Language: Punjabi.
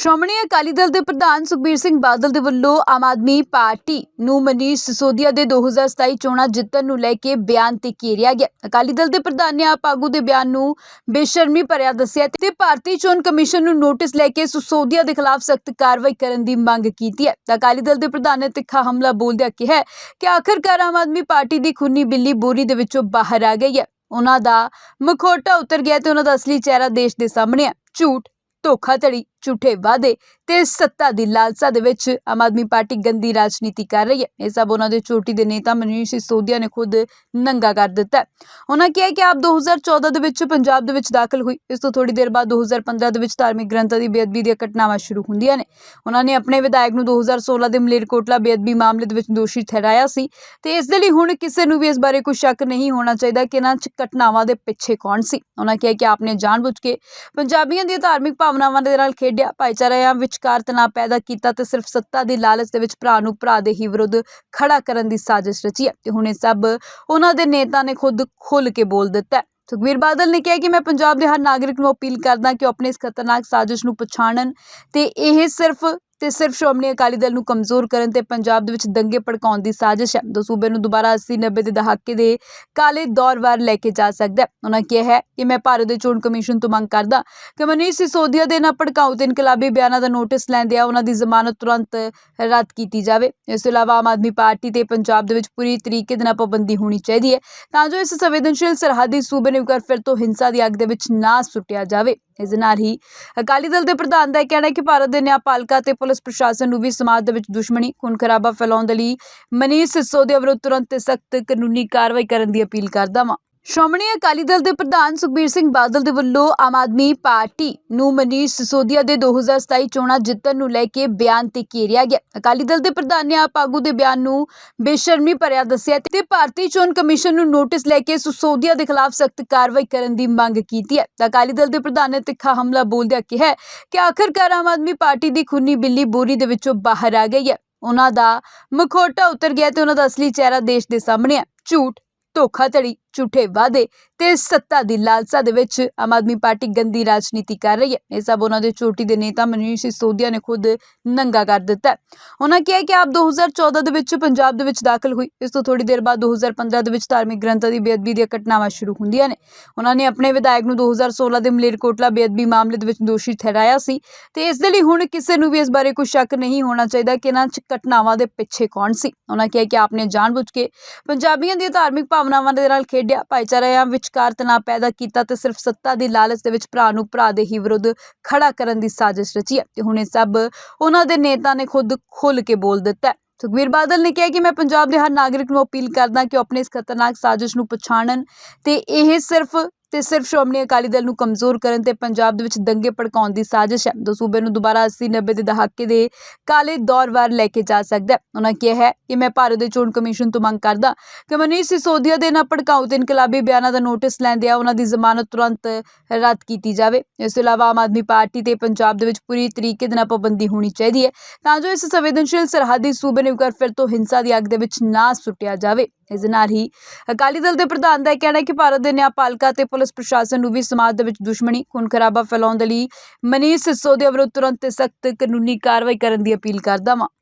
ਸ਼੍ਰੋਮਣੀ ਅਕਾਲੀ ਦਲ ਦੇ ਪ੍ਰਧਾਨ ਸੁਖਬੀਰ ਸਿੰਘ ਬਾਦਲ ਦੇ ਵੱਲੋਂ ਆਮ ਆਦਮੀ ਪਾਰਟੀ ਨੂੰ ਮਨੀਸ਼ ਸਿਸੋਦੀਆ ਦੇ 2027 ਚੋਣਾਂ ਜਿੱਤਣ ਨੂੰ ਲੈ ਕੇ ਬਿਆਨ ਤੇ ਘੇਰਿਆ ਗਿਆ। ਅਕਾਲੀ ਦਲ ਦੇ ਪ੍ਰਧਾਨ ਨੇ ਆਪ ਆਗੂ ਦੇ ਬਿਆਨ ਨੂੰ ਬੇਸ਼ਰਮੀ ਭਰਿਆ ਦੱਸਿਆ ਤੇ ਭਾਰਤੀ ਚੋਣ ਕਮਿਸ਼ਨ ਨੂੰ ਨੋਟਿਸ ਲੈ ਕੇ ਸਿਸੋਦੀਆ ਦੇ ਖਿਲਾਫ ਸਖਤ ਕਾਰਵਾਈ ਕਰਨ ਦੀ ਮੰਗ ਕੀਤੀ ਹੈ। ਅਕਾਲੀ ਦਲ ਦੇ ਪ੍ਰਧਾਨ ਨੇ ਤਿੱਖਾ ਹਮਲਾ ਬੋਲਦਿਆਂ ਕਿਹਾ ਕਿ ਆਖਰਕਾਰ ਆਮ ਆਦਮੀ ਪਾਰਟੀ ਦੀ ਖੁੰਨੀ ਬਿੱਲੀ ਬੋਰੀ ਦੇ ਵਿੱਚੋਂ ਬਾਹਰ ਆ ਗਈ ਹੈ। ਉਹਨਾਂ ਦਾ ਮਖੌਟਾ ਉਤਰ ਗਿਆ ਤੇ ਉਹਨਾਂ ਦਾ ਅਸਲੀ ਚਿਹਰਾ ਦੇਸ਼ ਦੇ ਸਾਹਮਣੇ ਆ ਝੂਠ ਧੋਖਾਧੜੀ, ਝੂਠੇ ਵਾਅਦੇ ਤੇ ਸੱਤਾ ਦੀ ਲਾਲਸਾ ਦੇ ਵਿੱਚ ਆਮ ਆਦਮੀ ਪਾਰਟੀ ਗੰਦੀ ਰਾਜਨੀਤੀ ਕਰ ਰਹੀ ਹੈ। ਇਹ ਸਭ ਉਹਨਾਂ ਦੇ ਚੋਟੀ ਦੇ ਨੇਤਾ ਮਨੀਸ਼ ਸਿਸੋਦੀਆ ਨੇ ਖੁਦ ਨੰਗਾ ਕਰ ਦਿੱਤਾ ਉਹਨਾਂ ਕਿਹਾ ਕਿ ਆਪ 2014 ਦੇ ਵਿੱਚ ਪੰਜਾਬ ਦੇ ਵਿੱਚ ਦਾਖਲ ਹੋਈ। ਇਸ ਤੋਂ ਥੋੜੀ ਦੇਰ ਬਾਅਦ 2015 ਦੇ ਵਿੱਚ ਧਾਰਮਿਕ ਗ੍ਰੰਥਾਂ ਦੀ ਬੇਅਦਬੀ ਦੀਆਂ ਘਟਨਾਵਾਂ ਸ਼ੁਰੂ ਹੁੰਦੀਆਂ ਨੇ। ਉਹਨਾਂ ਨੇ ਆਪਣੇ ਵਿਧਾਇਕ ਨੂੰ 2016 ਦੇ ਮਲੇਰਕੋਟਲਾ ਬੇਅਦਬੀ ਮਾਮਲੇ ਦੇ ਵਿੱਚ ਦੋਸ਼ੀ ਠਹਿਰਾਇਆ ਸੀ ਤੇ ਇਸ ਦੇ ਲਈ ਹੁਣ ਕਿਸੇ ਨੂੰ ਵੀ ਇਸ ਬਾਰੇ ਕੋਈ ਸ਼ੱਕ ਨਹੀਂ ਹੋਣਾ ਚਾਹੀਦਾ ਕਿ ਇਹਨਾਂ 'ਚ ਘਟਨਾਵਾਂ ਦੇ ਪਿੱਛੇ ਕੌਣ ਸੀ। ਉਹਨਾਂ ਕਿਹਾ ਕਿ ਆਪ ਆਪਨੇ ਜਾਣਬੁੱਝ ਕੇ ਪੰਜਾਬੀਆਂ ਦੀਆਂ ਧਾਰਮਿਕ ਭਾਵਨਾਵਾਂ ਦੇ ਨਾਲ ਖੇਡਿਆ, ਭਾਈਚਾਰਿਆਂ ਵਿਚਕਾਰ ਤਣਾਅ ਪੈਦਾ ਕੀਤਾ ਤੇ ਸਿਰਫ ਸੱਤਾ ਦੀ ਲਾਲਚ ਦੇ ਵਿੱਚ ਭਰਾ ਨੂੰ ਭਰਾ ਦੇ ਹੀ ਵਿਰੁੱਧ ਖੜਾ ਕਰਨ ਦੀ ਸਾਜ਼ਿਸ਼ ਰਚੀ ਹੈ ਤੇ ਹੁਣ ਇਹ ਸਭ ਉਹਨਾਂ ਦੇ ਨੇਤਾ ਨੇ ਖੁਦ ਖੁੱਲ ਕੇ ਬੋਲ ਦਿੱਤਾ ਸੁਖਬੀਰ ਬਾਦਲ ਨੇ ਕਿਹਾ ਕਿ ਮੈਂ ਪੰਜਾਬ ਦੇ ਹਰ ਨਾਗਰਿਕ ਨੂੰ ਅਪੀਲ ਕਰਦਾ ਕਿ ਉਹ ਆਪਣੇ ਇਸ ਖਤਰਨਾਕ ਸਾਜ਼ਿਸ਼ ਨੂੰ ਪਛਾਣਨ ਤੇ ਇਹ ਸਿਰਫ ਤੇ ਸਿਰਫ ਸ਼੍ਰੋਮਣੀ ਅਕਾਲੀ ਦਲ ਨੂੰ ਕਮਜ਼ੋਰ ਕਰਨ ਤੇ ਪੰਜਾਬ ਦੇ ਵਿੱਚ ਦੰਗੇ ਭੜਕਾਉਣ ਦੀ ਸਾਜ਼ਿਸ਼ ਹੈ। ਦੋ ਸੂਬੇ ਨੂੰ ਦੁਬਾਰਾ 80 90 ਦੇ ਦਹਾਕੇ ਦੇ ਕਾਲੇ ਦੌਰ ਵਾਰ ਲੈ ਕੇ ਜਾ ਸਕਦਾ ਹੈ। ਉਹਨਾਂ ਕਿਹਾ ਹੈ ਕਿ ਮੈਂ ਭਾਰਤ ਦੇ ਚੋਣ ਕਮਿਸ਼ਨ ਤੋਂ ਮੰਗ ਕਰਦਾ ਕਿ ਮਨੀਸ਼ ਸਿਸੋਦੀਆ ਦੇ ਨਾ ਭੜਕਾਊ ਤੇ ਇਨਕਲਾਬੀ ਬਿਆਨਾਂ ਦਾ ਨੋਟਿਸ ਲੈਂਦਿਆਂ ਉਹਨਾਂ ਦੀ ਜ਼ਮਾਨਤ ਤੁਰੰਤ ਰੱਦ ਕੀਤੀ ਜਾਵੇ। ਇਸ ਤੋਂ ਇਲਾਵਾ ਆਮ ਆਦਮੀ ਪਾਰਟੀ ਤੇ ਪੰਜਾਬ ਦੇ ਵਿੱਚ ਪੂਰੀ ਤਰੀਕੇ ਦੇ ਨਾਲ ਪਾਬੰਦੀ ਹੋਣੀ ਚਾਹੀਦੀ ਹੈ। ਤਾਂ ਜੋ ਇਸ ਸੰਵੇਦਨਸ਼ੀਲ ਸਰਹੱਦੀ ਸੂਬੇ ਨੂੰ ਇੱਕ ਵਾਰ ਫਿਰ ਤੋਂ ਹਿੰਸਾ ਦੀ ਅੱਗ ਦੇ ਵਿੱਚ ਨਾ ਸੁੱਟਿਆ ਜਾਵੇ। ਇਸ ਦੇ ਨਾਲ ਹੀ। ਅਕਾਲੀ ਦਲ ਦੇ ਪ੍ਰਧਾਨ ਦਾ ਇਹ ਕਹਿਣਾ ਹੈ ਕਿ ਭਾਰਤ ਦੇ ਨਿਆਂਪਾਲਕਾ ਤੇ ਪੁਲਿਸ ਪ੍ਰਸ਼ਾਸਨ ਨੂੰ ਵੀ ਸਮਾਜ ਦੇ ਵਿੱਚ ਦੁਸ਼ਮਣੀ, ਖੂਨ ਖਰਾਬਾ ਫੈਲਾਉਣ ਦੇ ਲਈ ਮਨੀਸ਼ ਸਿਸੋਦੀਆ ਵਿਰੁੱਧ ਤੁਰੰਤ ਤੇ ਸਖਤ ਕਾਨੂੰਨੀ ਕਾਰਵਾਈ ਕਰਨ ਦੀ ਅਪੀਲ ਕਰਦਾ ਵਾਂ। ਸ਼੍ਰੋਮਣੀ ਅਕਾਲੀ ਦਲ ਦੇ ਪ੍ਰਧਾਨ ਸੁਖਬੀਰ ਸਿੰਘ ਬਾਦਲ ਦੇ ਵੱਲੋਂ ਆਮ ਆਦਮੀ ਪਾਰਟੀ ਨੂੰ ਮਨੀਸ਼ ਸਿਸੋਦੀਆ ਦੇ 2027 ਚੋਣਾਂ ਜਿੱਤਣ ਨੂੰ ਲੈ ਕੇ ਬਿਆਨ ਤੇ ਘੇਰਿਆ ਗਿਆ। ਅਕਾਲੀ ਦਲ ਦੇ ਪ੍ਰਧਾਨ ਨੇ ਆਪ ਆਗੂ ਦੇ ਬਿਆਨ ਨੂੰ ਬੇਸ਼ਰਮੀ ਭਰਿਆ ਦੱਸਿਆ ਤੇ ਭਾਰਤੀ ਚੋਣ ਕਮਿਸ਼ਨ ਨੂੰ ਨੋਟਿਸ ਲੈ ਕੇ ਸਿਸੋਦੀਆ ਦੇ ਖਿਲਾਫ ਸਖਤ ਕਾਰਵਾਈ ਕਰਨ ਦੀ ਮੰਗ ਕੀਤੀ ਹੈ। ਅਕਾਲੀ ਦਲ ਦੇ ਪ੍ਰਧਾਨ ਨੇ ਤਿੱਖਾ ਹਮਲਾ ਬੋਲਦਿਆਂ ਕਿਹਾ ਕਿ ਆਖਰਕਾਰ ਆਮ ਆਦਮੀ ਪਾਰਟੀ ਦੀ ਖੁੰਨੀ ਬਿੱਲੀ ਬੋਰੀ ਦੇ ਵਿੱਚੋਂ ਬਾਹਰ ਆ ਗਈ ਹੈ। ਉਹਨਾਂ ਦਾ ਮਖੌਟਾ ਉਤਰ ਗਿਆ ਤੇ ਉਹਨਾਂ ਦਾ ਅਸਲੀ ਚਿਹਰਾ ਦੇਸ਼ ਦੇ ਸਾਹਮਣੇ ਹੈ। ਝੂਠ ਧੋਖਾਧੜੀ। ਝੂਠੇ ਵਾਅਦੇ ਤੇ ਸੱਤਾ ਦੀ ਲਾਲਸਾ ਦੇ ਵਿੱਚ ਆਮ ਆਦਮੀ ਪਾਰਟੀ ਗੰਦੀ ਰਾਜਨੀਤੀ ਕਰ ਰਹੀ ਹੈ। ਇਹ ਸਭ ਉਹਨਾਂ ਦੇ ਚੋਟੀ ਦੇ ਨੇਤਾ ਮਨੀਸ਼ ਸਿਸੋਦੀਆ ਨੇ ਖੁਦ ਨੰਗਾ ਕਰ ਦਿੱਤਾ ਉਹਨਾਂ ਕਿਹਾ ਕਿ ਆਪ 2014 ਦੇ ਵਿੱਚ ਪੰਜਾਬ ਦੇ ਵਿੱਚ ਦਾਖਲ ਹੋਈ। ਇਸ ਤੋਂ ਥੋੜੀ ਦੇਰ ਬਾਅਦ 2015 ਦੇ ਵਿੱਚ ਧਾਰਮਿਕ ਗ੍ਰੰਥਾਂ ਦੀ ਬੇਅਦਬੀ ਦੀਆਂ ਘਟਨਾਵਾਂ ਸ਼ੁਰੂ ਹੁੰਦੀਆਂ ਨੇ। ਉਹਨਾਂ ਨੇ ਆਪਣੇ ਵਿਧਾਇਕ ਨੂੰ 2016 ਦੇ ਮਲੇਰਕੋਟਲਾ ਬੇਅਦਬੀ ਮਾਮਲੇ ਦੇ ਵਿੱਚ ਦੋਸ਼ੀ ਠਹਿਰਾਇਆ ਸੀ ਤੇ ਇਸ ਦੇ ਲਈ ਹੁਣ ਕਿਸੇ ਨੂੰ ਵੀ ਇਸ ਬਾਰੇ ਕੋਈ ਸ਼ੱਕ ਨਹੀਂ ਹੋਣਾ ਚਾਹੀਦਾ ਕਿ ਇਹਨਾਂ 'ਚ ਘਟਨਾਵਾਂ ਦੇ ਪਿੱਛੇ ਕੌਣ ਸੀ। ਉਹਨਾਂ ਕਿਹਾ ਕਿ ਆਪਨੇ ਜਾਣਬੁੱਝ ਕੇ ਪੰਜਾਬੀਆਂ ਦੀਆਂ ਧਾਰਮਿਕ ਭਾਵਨਾਵਾਂ ਦੇ ਨਾਲ ਖੇਡਿਆ, ਭਾਈਚਾਰਿਆਂ ਵਿਚਕਾਰ ਤਣਾਅ ਪੈਦਾ ਕੀਤਾ ਤੇ ਸਿਰਫ ਸੱਤਾ ਦੀ ਲਾਲਚ ਦੇ ਵਿੱਚ ਭਰਾ ਨੂੰ ਭਰਾ ਦੇ ਹੀ ਵਿਰੁੱਧ ਖੜਾ ਕਰਨ ਦੀ ਸਾਜ਼ਿਸ਼ ਰਚੀ ਹੈ ਤੇ ਹੁਣ ਇਹ ਸਭ ਉਹਨਾਂ ਦੇ ਨੇਤਾ ਨੇ ਖੁਦ ਖੁੱਲ ਕੇ ਬੋਲ ਦਿੱਤਾ ਸੁਖਬੀਰ ਬਾਦਲ ਨੇ ਕਿਹਾ ਕਿ ਮੈਂ ਪੰਜਾਬ ਦੇ ਹਰ ਨਾਗਰਿਕ ਨੂੰ ਅਪੀਲ ਕਰਦਾ ਕਿ ਉਹ ਆਪਣੇ ਇਸ ਖਤਰਨਾਕ ਸਾਜ਼ਿਸ਼ ਨੂੰ ਪਛਾਣਨ ਤੇ ਇਹ ਸਿਰਫ ਤੇ ਸਿਰਫ ਸ਼੍ਰੋਮਣੀ ਅਕਾਲੀ ਦਲ ਨੂੰ ਕਮਜ਼ੋਰ ਕਰਨ ਤੇ ਪੰਜਾਬ ਦੇ ਵਿੱਚ ਦੰਗੇ ਭੜਕਾਉਣ ਦੀ ਸਾਜ਼ਿਸ਼ ਹੈ। ਦੋ ਸੂਬੇ ਨੂੰ ਦੁਬਾਰਾ 80 90 ਦੇ ਦਹਾਕੇ ਦੇ ਕਾਲੇ ਦੌਰ ਵਾਰ ਲੈ ਕੇ ਜਾ ਸਕਦਾ ਹੈ। ਉਹਨਾਂ ਕਿਹਾ ਹੈ ਕਿ ਮੈਂ ਭਾਰਤ ਦੇ ਚੋਣ ਕਮਿਸ਼ਨ ਤੋਂ ਮੰਗ ਕਰਦਾ ਕਿ ਮਨੀਸ਼ ਸਿਸੋਦੀਆ ਦੇ ਨਾ ਭੜਕਾਊ ਤੇ ਇਨਕਲਾਬੀ ਬਿਆਨਾਂ ਦਾ ਨੋਟਿਸ ਲੈਂਦਿਆਂ ਉਹਨਾਂ ਦੀ ਜ਼ਮਾਨਤ ਤੁਰੰਤ ਰੱਦ ਕੀਤੀ ਜਾਵੇ। ਇਸ ਤੋਂ ਇਲਾਵਾ ਆਮ ਆਦਮੀ ਪਾਰਟੀ ਤੇ ਪੰਜਾਬ ਦੇ ਵਿੱਚ ਪੂਰੀ ਤਰੀਕੇ ਦੇ ਨਾਲ ਪਾਬੰਦੀ ਹੋਣੀ ਚਾਹੀਦੀ ਹੈ। ਤਾਂ ਜੋ ਇਸ ਸੰਵੇਦਨਸ਼ੀਲ ਸਰਹੱਦੀ ਸੂਬੇ ਨੂੰ ਇੱਕ ਵਾਰ ਫਿਰ ਤੋਂ ਹਿੰਸਾ ਦੀ ਅੱਗ ਦੇ ਵਿੱਚ ਨਾ ਸੁੱਟਿਆ ਜਾਵੇ। ਇਸ ਦੇ ਨਾਲ ਹੀ ਅਕਾਲੀ ਦਲ ਦੇ ਪ੍ਰਧਾਨ ਦਾ ਇਹ ਕਹਿਣਾ ਹੈ ਕਿ ਭਾਰਤ ਦੇ ਨਿਆਂਪਾਲਕਾ ਤੇ ਪੁਲਿਸ ਪ੍ਰਸ਼ਾਸਨ ਨੂੰ ਵੀ ਸਮਾਜ ਦੇ ਵਿੱਚ ਦੁਸ਼ਮਣੀ, ਖੂਨ ਖਰਾਬਾ ਫੈਲਾਉਣ ਦੇ ਲਈ ਮਨੀਸ਼ ਸਿਸੋਦੀਆ ਵਿਰੁੱਧ ਤੁਰੰਤ ਤੇ ਸਖਤ ਕਾਨੂੰਨੀ ਕਾਰਵਾਈ ਕਰਨ ਦੀ ਅਪੀਲ ਕਰਦਾ ਵਾਂ।